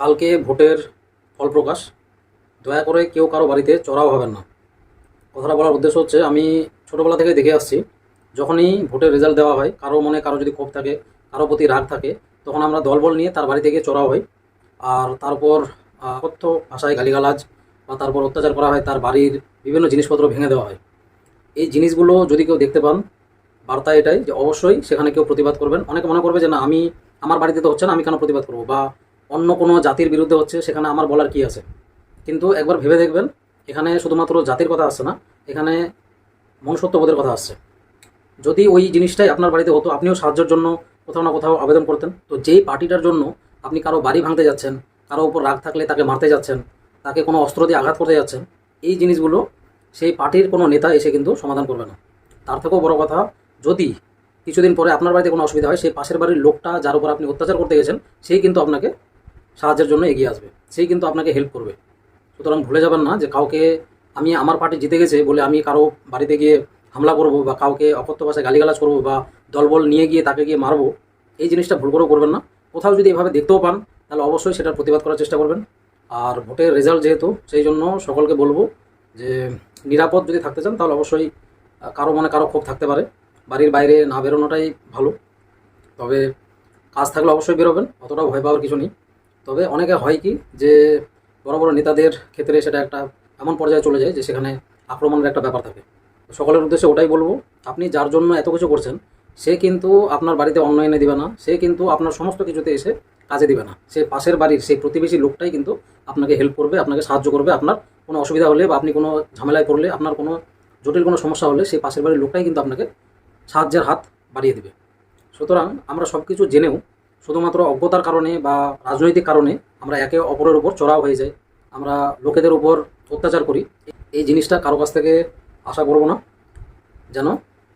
কালকে ভোটের ফল প্রকাশ। দয়া করে কেউ কারও বাড়িতে চড়াও হবেন না। কথাটা বলার উদ্দেশ্য হচ্ছে, আমি ছোটোবেলা থেকে দেখে আসছি, যখনই ভোটের রেজাল্ট দেওয়া হয়, কারও মনে কারও যদি ক্ষোভ থাকে, কারও প্রতি রাগ থাকে, তখন আমরা দলবল নিয়ে তার বাড়িতে গিয়ে চড়াও হয়। আর তারপর কথ্য ভাষায় গালিগালাজ বা তারপর অত্যাচার করা হয়, তার বাড়ির বিভিন্ন জিনিসপত্র ভেঙে দেওয়া হয়। এই জিনিসগুলো যদি কেউ দেখতে পান, বার্তা এটাই যে অবশ্যই সেখানে কেউ প্রতিবাদ করবেন। অনেকে মনে করবে যে, না, আমি, আমার বাড়িতে তো হচ্ছে না, আমি কেন প্রতিবাদ করব? বা অন্য কোনো জাতির বিরুদ্ধে হচ্ছে, সেখানে আমার বলার কি আছে? কিন্তু একবার ভেবে দেখবেন, এখানে শুধুমাত্র জাতির কথা আসছে না, এখানে মনুষ্যত্ববোধের কথা আসছে। যদি ওই জিনিসটাই আপনার বাড়িতে হতো, আপনিও সাহায্যের জন্য কোথাও না কোথাও আবেদন করতেন। তো যেই পার্টিটার জন্য আপনি কারও বাড়ি ভাঙতে যাচ্ছেন, কারও উপর রাগ থাকলে তাকে মারতে যাচ্ছেন, তাকে কোনো অস্ত্র দিয়ে আঘাত করতে যাচ্ছেন, এই জিনিসগুলো সেই পার্টির কোনো নেতা এসে কিন্তু সমাধান করবে না। তার থেকেও বড় কথা, যদি কিছুদিন পরে আপনার বাড়িতে কোনো অসুবিধা হয়, সেই পাশের বাড়ির লোকটা যার উপর আপনি অত্যাচার করতে গেছেন সেই কিন্তু আপনাকে সাহায্যের জন্য এগিয়ে আসবে। সেই কিন্তু আপনাকে হেল্প করবে। সুতরাং ভুলে যাবেন না যে কাউকে আমি আমার পার্টি জিতে গেছে বলে আমি কারও বাড়িতে গিয়ে হামলা করব বা কাউকে অকথ্য ভাষায় গালিগালাজ করব বা দলবল নিয়ে গিয়ে তাকে গিয়ে মারবো, এই জিনিসটা ভুল করেও করবেন না। কোথাও যদি এভাবে দেখতেও পান, তাহলে অবশ্যই সেটার প্রতিবাদ করার চেষ্টা করবেন। আর ভোটের রেজাল্ট যেহেতু, সেই জন্য সকলকে বলব যে নিরাপদ যদি থাকতে চান, তাহলে অবশ্যই কারও মনে কারও ক্ষোভ থাকতে পারে। বাড়ির বাইরে না বেরোনোটাই ভালো। তবে কাজ থাকলে অবশ্যই বেরোবেন অতটা ভয় পাওয়ার কিছু নেই। তবে অনেকে হয় কি যে বড় বড় নেতাদের ক্ষেত্রে সেটা একটা এমন পর্যায়ে চলে যায় যে সেখানে আক্রমণের একটা ব্যাপার থাকে। সকলের উদ্দেশ্যে ওটাই বলব, আপনি যার জন্য এত কিছু করছেন, সে কিন্তু আপনার বাড়িতে অন্ন এনে দিবে না, সে কিন্তু আপনার সমস্ত কিছুতে এসে কাজে দিবে না। সে পাশের বাড়ির, সেই প্রতিবেশী লোকটাই কিন্তু আপনাকে হেল্প করবে, আপনাকে সাহায্য করবে, আপনার কোনো অসুবিধা হলে বা আপনি কোনো ঝামেলায় পড়লে, আপনার কোনো জটিল কোনো সমস্যা হলে সেই পাশের বাড়ির লোকটাই কিন্তু আপনাকে সাহায্যের হাত বাড়িয়ে দিবে। সুতরাং আমরা সব কিছু জেনেও শুধুমাত্র অজ্ঞতার কারণে বা রাজনৈতিক কারণে আমরা একে অপরের উপর চড়াও হয়ে যাই। আমরা লোকেদের উপর অত্যাচার করি। এই জিনিসটা কারও কাছ থেকে আশা করব না। যেন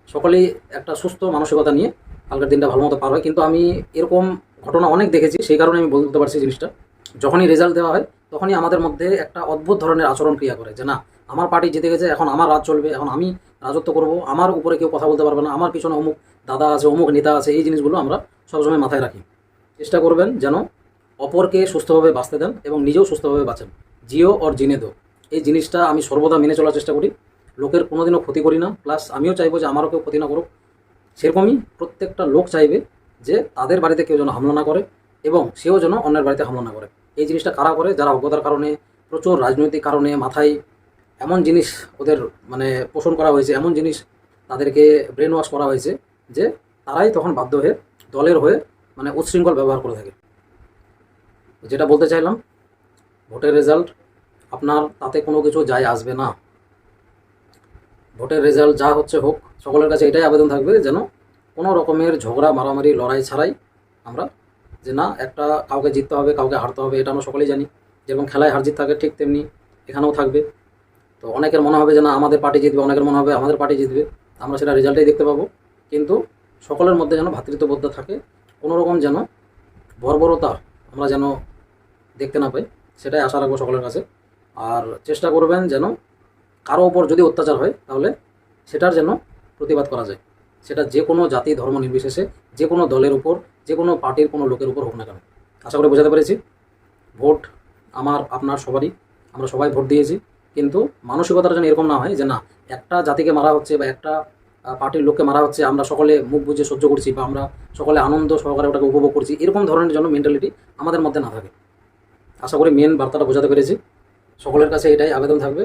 সকলেই একটা সুস্থ মানসিকতা নিয়ে কালকের দিনটা ভালো মতো পার হয়। কিন্তু আমি এরকম ঘটনা অনেক দেখেছি, সেই কারণে আমি বলতে পারছি জিনিসটা। যখনই রেজাল্ট দেওয়া হয়, তখনই আমাদের মধ্যে একটা অদ্ভুত ধরনের আচরণ ক্রিয়া করে যে, না, আমার পার্টি জিতে গেছে, এখন আমার রাজ চলবে, এখন আমি রাজত্ব করব, আমার উপরে কেউ কথা বলতে পারবে না, আমার পিছনে অমুক দাদা আছে, অমুক নেতা আছে, এই জিনিসগুলো আমরা সবসময় মাথায় রাখি। চেষ্টা করবেন যেন অপরকে সুস্থভাবে বাঁচতে দেন এবং নিজেও সুস্থভাবে বাঁচেন। জিও অর জিনে দো এই জিনিসটা আমি সর্বদা মেনে চলার চেষ্টা করি। লোকের কোনোদিনও ক্ষতি করি না। প্লাস আমিও চাইব যে আমারও কেউ ক্ষতি না করুক। সেরকমই প্রত্যেকটা লোক চাইবে যে তাদের বাড়িতে কেউ যেন হামলা না করে এবং সেও যেন অন্যের বাড়িতে হামলা না করে। এই জিনিসটা কারা করে? যারা অজ্ঞতার কারণে, প্রচুর রাজনৈতিক কারণে, মাথায় এমন জিনিস ওদের মানে পোষণ করা হয়েছে, এমন জিনিস তাদেরকে ব্রেন ওয়াশ করা হয়েছে যে তারাই তখন বাধ্য হয়ে দলের হয়ে মানে উচ্ছৃঙ্খল ব্যবহার করে থাকে। যেটা বলতে চাইলাম, ভোটের রেজাল্ট আপনার তাতে কোনো কিছু যায় আসবে না। ভোটের রেজাল্ট যা হচ্ছে হোক, সকলের কাছে এটাই আবেদন থাকবে যেন কোনো রকমের ঝগড়া, মারামারি, লড়াই ছাড়াই আমরা যে না, একটা কাউকে জিততে হবে, কাউকে হারতে হবে, এটা আমরা সকলেই জানি। যেরকম খেলায় হার জিত থাকে ঠিক তেমনি এখানেও থাকবে। তো অনেকের মনে হবে যে না, আমাদের পার্টি জিতবে, অনেকের মনে হবে আমাদের পার্টি জিতবে, আমরা সেটা রেজাল্টেই দেখতে পাবো। কিন্তু সকলের মধ্যে যেন ভ্রাতৃত্ববোধ থাকে কোনো রকম যেন বর্বরতা আমরা যেন দেখতে না পাই, সেটাই আশা রাখব সকলের কাছে। আর চেষ্টা করবেন যেন কারও ওপর যদি অত্যাচার হয়, তাহলে সেটার যেন প্রতিবাদ করা যায়। সেটা যে কোনো জাতি, ধর্ম নির্বিশেষে, যে কোনো দলের উপর, যে কোনো পার্টির কোনো লোকের উপর হোক না কেন। আশা করে বোঝাতে পেরেছি। ভোট আমার, আপনার, সবারই। আমরা সবাই ভোট দিয়েছি। কিন্তু মানসিকতাটা যেন এরকম না হয় যে না, একটা জাতিকে মারা হচ্ছে বা একটা পার্টির লোককে মারা হচ্ছে, আমরা সকলে মুখ বুঝে সহ্য করছি বা আমরা সকলে আনন্দ সহকারে ওটাকে উপভোগ করছি, এরকম ধরনের যেন মেন্টালিটি আমাদের মধ্যে না থাকে। আশা করি মেন বার্তাটা বোঝাতে পেরেছি। সকলের কাছে এটাই আবেদন থাকবে,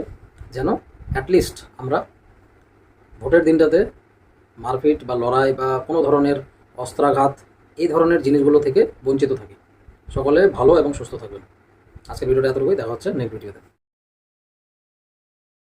যেন অ্যাটলিস্ট আমরা ভোটের দিনটাতে মারপিট বা লড়াই বা কোনো ধরনের অস্ত্রাঘাত, এই ধরনের জিনিসগুলো থেকে বঞ্চিত থাকি। সকলে ভালো এবং সুস্থ থাকবেন। আজকের ভিডিওটা এতটুকুই, দেখা হচ্ছে নেক্সট ভিডিওতে